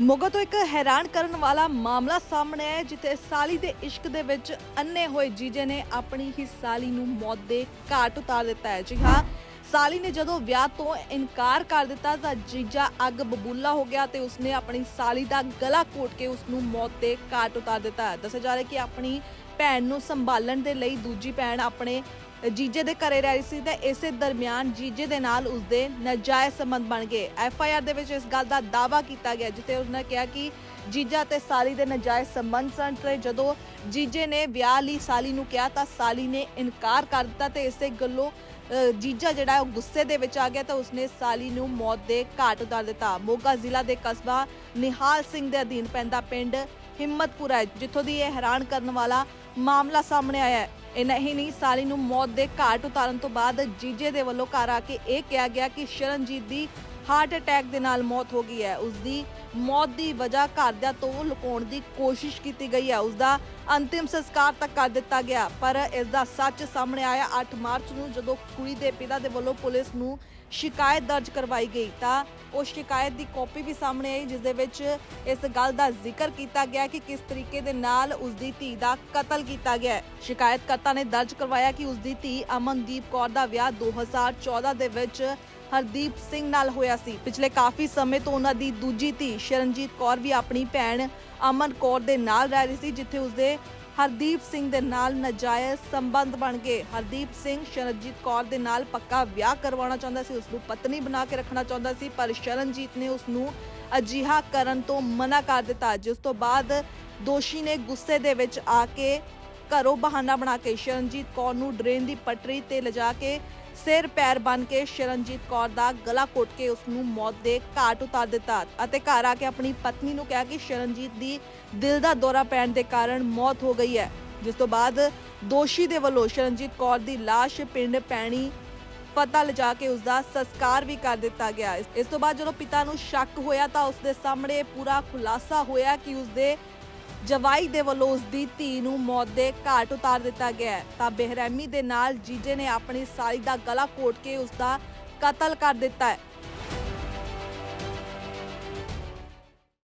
ਮੋਗਾ ਤੋਂ ਇੱਕ ਹੈਰਾਨ ਕਰਨ ਵਾਲਾ ਮਾਮਲਾ ਸਾਹਮਣੇ ਆਇਆ ਜਿੱਥੇ ਸਾਲੀ ਦੇ ਇਸ਼ਕ ਦੇ ਵਿੱਚ ਅੰਨੇ ਹੋਏ ਜੀਜੇ ਨੇ ਆਪਣੀ ਹੀ ਸਾਲੀ ਨੂੰ ਮੌਤ ਦੇ ਘਾਟ ਉਤਾਰ ਦਿੱਤਾ ਹੈ। ਜੀ ਹਾਂ, ਸਾਲੀ ਨੇ ਜਦੋਂ ਵਿਆਹ ਤੋਂ ਇਨਕਾਰ ਕਰ ਦਿੱਤਾ ਤਾਂ ਜੀਜਾ ਅੱਗ ਬਬੂਲਾ ਹੋ ਗਿਆ ਤੇ ਉਸਨੇ ਆਪਣੀ ਸਾਲੀ ਦਾ ਗਲਾ ਘੋਟ ਕੇ ਉਸ ਨੂੰ ਮੌਤ ਦੇ ਘਾਟ ਉਤਾਰ ਦਿੱਤਾ ਹੈ। ਦੱਸਿਆ ਜਾ ਰਿਹਾ ਕਿ ਆਪਣੀ ਭੈਣ ਨੂੰ ਸੰਭਾਲਣ ਦੇ ਲਈ ਦੂਜੀ ਭੈਣ ਆਪਣੇ ਜੀਜੇ ਦੇ ਘਰੇ ਰਹਿ ਰਹੀ ਸੀ ਤੇ ਇਸੇ ਦਰਮਿਆਨ ਜੀਜੇ ਦੇ ਨਾਲ ਉਸਦੇ ਨਾਜਾਇਜ਼ ਸੰਬੰਧ ਬਣ ਗਏ। ਐਫ ਆਈ ਆਰ ਦੇ ਵਿੱਚ ਇਸ ਗੱਲ ਦਾ ਦਾਅਵਾ ਕੀਤਾ ਗਿਆ ਜਿੱਥੇ ਉਸਨੇ ਕਿਹਾ ਕਿ ਜੀਜਾ ਤੇ ਸਾਲੀ ਦੇ ਨਾਜਾਇਜ਼ ਸੰਬੰਧ ਸਨ। ਤੇ ਜਦੋਂ ਜੀਜੇ ਨੇ ਵਿਆਹ ਲਈ ਸਾਲੀ ਨੂੰ ਕਿਹਾ ਤਾਂ ਸਾਲੀ ਨੇ ਇਨਕਾਰ ਕਰ ਦਿੱਤਾ ਤੇ ਇਸੇ ਗੱਲੋਂ ਜੀਜਾ ਜਿਹੜਾ ਉਹ ਗੁੱਸੇ ਦੇ ਵਿੱਚ ਆ ਗਿਆ ਤਾਂ ਉਸਨੇ ਸਾਲੀ ਨੂੰ ਮੌਤ ਦੇ ਘਾਟ ਉਤਾਰ ਦਿੱਤਾ। ਮੋਗਾ ਜ਼ਿਲ੍ਹਾ ਦੇ ਕਸਬਾ ਨਿਹਾਲ ਸਿੰਘ ਦੇ ਅਧੀਨ ਪੈਂਦਾ ਪਿੰਡ ਹਿੰਮਤਪੁਰਾ ਹੈ, ਜਿੱਥੋਂ ਦੀ ਇਹ ਹੈਰਾਨ ਕਰਨ ਵਾਲਾ ਮਾਮਲਾ ਸਾਹਮਣੇ ਆਇਆ ਹੈ। ਇੰਨਾ ਹੀ ਨਹੀਂ, ਸਾਲੀ ਨੂੰ ਮੌਤ ਦੇ ਘਾਟ ਉਤਾਰਨ ਤੋਂ ਬਾਅਦ ਜੀਜੇ ਦੇ ਵੱਲੋਂ ਘਰ ਆ ਕੇ ਇਹ ਕਿਹਾ ਗਿਆ ਕਿ ਸ਼ਰਨਜੀਤ ਦੀ ਹਾਰਟ ਅਟੈਕ ਦੇ ਨਾਲ ਮੌਤ ਹੋ ਗਈ ਹੈ। ਉਸ ਦੀ ਮੌਤ ਦੀ ਵਜ੍ਹਾ ਘਰਦਿਆਂ ਤੋਂ ਲੁਕਾਉਣ ਦੀ ਕੋਸ਼ਿਸ਼ ਕੀਤੀ ਗਈ ਹੈ। ਉਸ ਦਾ ਅੰਤਿਮ ਸੰਸਕਾਰ ਤੱਕ ਕਰ ਦਿੱਤਾ ਗਿਆ, ਪਰ ਇਸ ਦਾ ਸੱਚ ਸਾਹਮਣੇ ਆਇਆ। 8 ਮਾਰਚ ਨੂੰ ਜਦੋਂ ਕੁੜੀ ਦੇ ਪਿਤਾ ਦੇ ਵੱਲੋਂ ਪੁਲਿਸ ਨੂੰ ਸ਼ਿਕਾਇਤ ਦਰਜ ਕਰਵਾਈ ਗਈ ਤਾਂ ਉਹ ਸ਼ਿਕਾਇਤ ਦੀ ਕਾਪੀ ਵੀ ਸਾਹਮਣੇ ਆਈ, ਜਿਸ ਦੇ ਵਿੱਚ ਇਸ ਗੱਲ ਦਾ ਜ਼ਿਕਰ ਕੀਤਾ ਗਿਆ ਕਿ ਕਿਸ ਤਰੀਕੇ ਦੇ ਨਾਲ ਉਸ ਦੀ ਧੀ ਦਾ ਕਤਲ ਕੀਤਾ ਗਿਆ ਹੈ। ਸ਼ਿਕਾਇਤਕਰਤਾ ਨੇ ਦਰਜ ਕਰਵਾਇਆ ਕਿ ਉਸ ਦੀ ਧੀ ਅਮਨਦੀਪ ਕੌਰ ਦਾ ਵਿਆਹ 2014 ਦੇ ਵਿੱਚ ਹਰਦੀਪ ਸਿੰਘ ਨਾਲ ਹੋਇਆ ਸੀ। ਪਿਛਲੇ ਕਾਫੀ ਸਮੇਂ ਤੋਂ ਉਹਨਾਂ ਦੀ ਦੂਜੀ ਧੀ ਸ਼ਰਨਜੀਤ ਕੌਰ ਵੀ ਆਪਣੀ ਭੈਣ ਅਮਨ ਕੌਰ ਦੇ ਨਾਲ ਰਹਿ ਰਹੀ ਸੀ, ਜਿੱਥੇ ਉਸਦੇ ਹਰਦੀਪ ਸਿੰਘ ਦੇ ਨਾਲ ਨਾਜਾਇਜ਼ ਸੰਬੰਧ ਬਣ ਗਏ। ਹਰਦੀਪ ਸਿੰਘ ਸ਼ਰਨਜੀਤ ਕੌਰ ਦੇ ਨਾਲ ਪੱਕਾ ਵਿਆਹ ਕਰਵਾਉਣਾ ਚਾਹੁੰਦਾ ਸੀ ਉਸ ਨੂੰ ਪਤਨੀ ਬਣਾ ਕੇ ਰੱਖਣਾ ਚਾਹੁੰਦਾ ਸੀ, ਪਰ ਸ਼ਰਨਜੀਤ ਨੇ ਉਸ ਨੂੰ ਅਜਿਹਾ ਕਰਨ ਤੋਂ ਮਨਾ ਕਰ ਦਿੱਤਾ, ਜਿਸ ਤੋਂ ਬਾਅਦ ਦੋਸ਼ੀ ਨੇ ਗੁੱਸੇ ਦੇ ਵਿੱਚ ਆ ਕੇ ਘਰੋਂ ਬਹਾਨਾ ਬਣਾ ਕੇ ਸ਼ਰਨਜੀਤ ਕੌਰ ਨੂੰ ਡਰੇਨ ਦੀ ਪਟੜੀ ਤੇ ਲਿਜਾ ਕੇ ਸਿਰ ਪੈਰ ਬੰਨ ਕੇ ਸ਼ਰਨਜੀਤ ਕੌਰ ਦਾ ਗਲਾ ਘੋਟ ਕੇ ਉਸ ਨੂੰ ਮੌਤ ਦੇ ਘਾਟ ਉਤਾਰ ਦਿੱਤਾ ਅਤੇ ਘਰ ਆ ਕੇ ਆਪਣੀ ਪਤਨੀ ਨੂੰ ਕਿਹਾ ਕਿ ਸ਼ਰਨਜੀਤ ਦੀ ਦਿਲ ਦਾ ਦੌਰਾ ਪੈਣ ਦੇ ਕਾਰਨ ਮੌਤ ਹੋ ਗਈ ਹੈ, ਜਿਸ ਤੋਂ ਬਾਅਦ ਦੋਸ਼ੀ ਦੇ ਵੱਲੋਂ ਸ਼ਰਨਜੀਤ ਕੌਰ ਦੀ ਲਾਸ਼ ਪਿੰਡ ਪੈਣੀ ਪਤਾ ਲਿਜਾ ਕੇ ਉਸ ਦਾ ਸੰਸਕਾਰ ਵੀ ਕਰ ਦਿੱਤਾ ਗਿਆ। ਇਸ ਇਸ ਤੋਂ ਬਾਅਦ ਜਦੋਂ ਪਿਤਾ ਨੂੰ ਸ਼ੱਕ ਹੋਇਆ ਤਾਂ ਉਸ ਦੇ ਸਾਹਮਣੇ ਪੂਰਾ ਖੁਲਾਸਾ ਹੋਇਆ ਕਿ ਉਸ ਦੇ ਜਵਾਈ ਦੇ ਵੱਲੋਂ ਉਸ ਦੀ ਧੀ ਨੂੰ ਮੌਤ ਦੇ ਘਾਟ ਉਤਾਰ ਦਿੱਤਾ ਗਿਆ ਹੈ। ਤਾਂ ਬੇਰਹਿਮੀ ਦੇ ਨਾਲ ਜੀਜੇ ਨੇ ਆਪਣੀ ਸਾਲੀ ਦਾ ਗਲਾ ਘੋਟ ਕੇ ਉਸ ਦਾ ਕਤਲ ਕਰ ਦਿੱਤਾ ਹੈ।